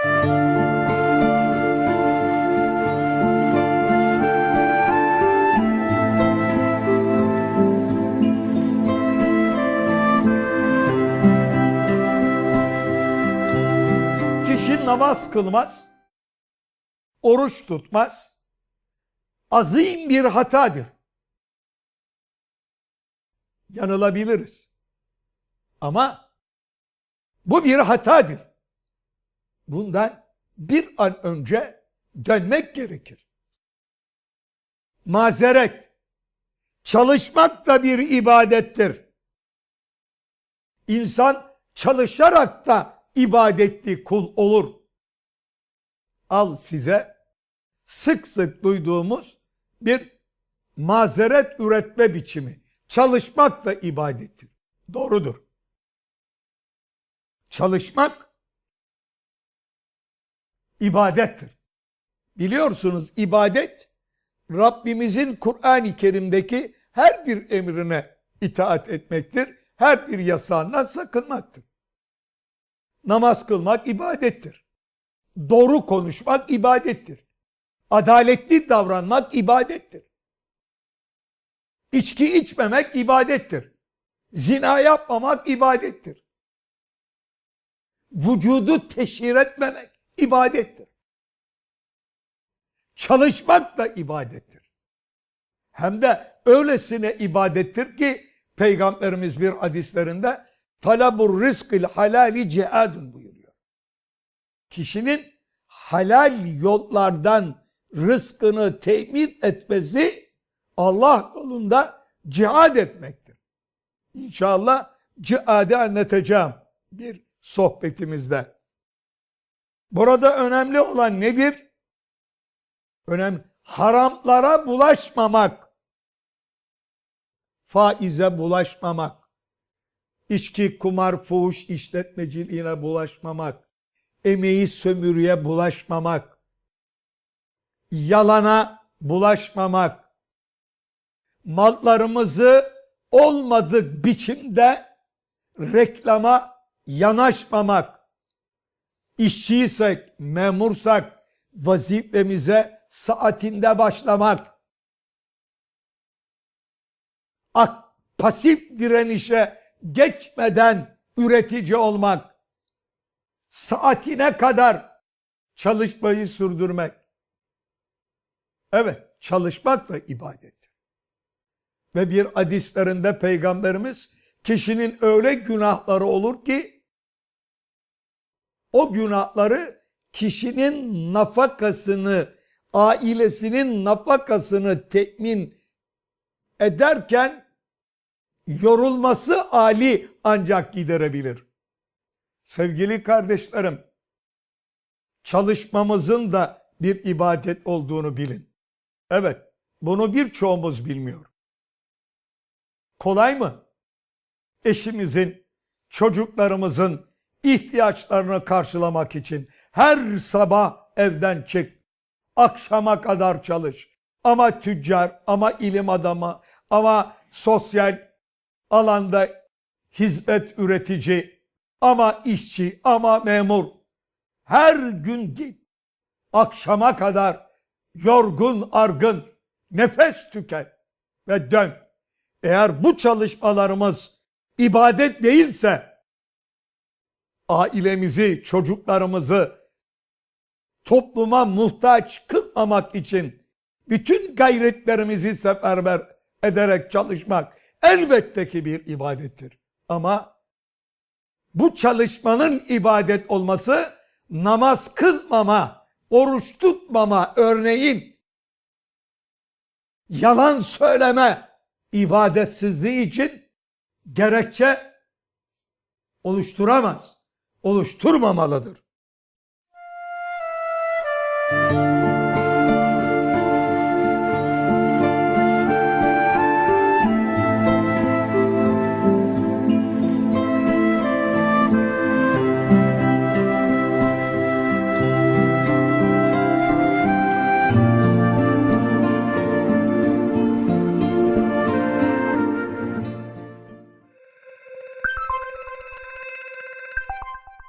Kişi namaz kılmaz, oruç tutmaz, azim bir hatadır. Yanılabiliriz. Ama bu bir hatadır. Bundan bir an önce dönmek gerekir. Mazeret, çalışmak da bir ibadettir. İnsan çalışarak da ibadetli kul olur. Al size sık sık duyduğumuz bir mazeret üretme biçimi. Çalışmak da ibadettir. Doğrudur. Çalışmak ibadettir. Biliyorsunuz ibadet Rabbimizin Kur'an-ı Kerim'deki her bir emrine itaat etmektir. Her bir yasağından sakınmaktır. Namaz kılmak ibadettir. Doğru konuşmak ibadettir. Adaletli davranmak ibadettir. İçki içmemek ibadettir. Zina yapmamak ibadettir. Vücudu teşhir etmemek ibadettir. Çalışmak da ibadettir. Hem de öylesine ibadettir ki Peygamberimiz bir hadislerinde talabur rizkil halali cihadun buyuruyor. Kişinin halal yollardan rızkını temin etmesi Allah yolunda cihad etmektir. İnşallah cihadı anlatacağım bir sohbetimizde. Burada önemli olan nedir? Önemli. Haramlara bulaşmamak. Faize bulaşmamak. İçki, kumar, fuhuş işletmeciliğine bulaşmamak. Emeği sömürüye bulaşmamak. Yalana bulaşmamak. Mallarımızı olmadık biçimde reklama yanaşmamak. İşçiysek, memursak vazifemize saatinde başlamak. Ak, pasif direnişe geçmeden üretici olmak. Saatine kadar çalışmayı sürdürmek. Evet, çalışmak da ibadettir. Ve bir hadislerinde peygamberimiz kişinin öyle günahları olur ki o günahları kişinin nafakasını, ailesinin nafakasını temin ederken yorulması Ali ancak giderebilir. Sevgili kardeşlerim, çalışmamızın da bir ibadet olduğunu bilin. Evet, bunu birçoğumuz bilmiyor. Kolay mı? Eşimizin, çocuklarımızın ihtiyaçlarını karşılamak için her sabah evden çık, akşama kadar çalış. Ama tüccar, ama ilim adamı, ama sosyal alanda hizmet üretici, ama işçi, ama memur. Her gün git, akşama kadar yorgun argın, nefes tüket ve dön. Eğer bu çalışmalarımız ibadet değilse, ailemizi, çocuklarımızı topluma muhtaç kılmamak için bütün gayretlerimizi seferber ederek çalışmak elbette ki bir ibadettir. Ama bu çalışmanın ibadet olması namaz kılmama, oruç tutmama örneğin yalan söyleme ibadetsizliği için gerekçe oluşturamaz, oluşturmamalıdır. Müzik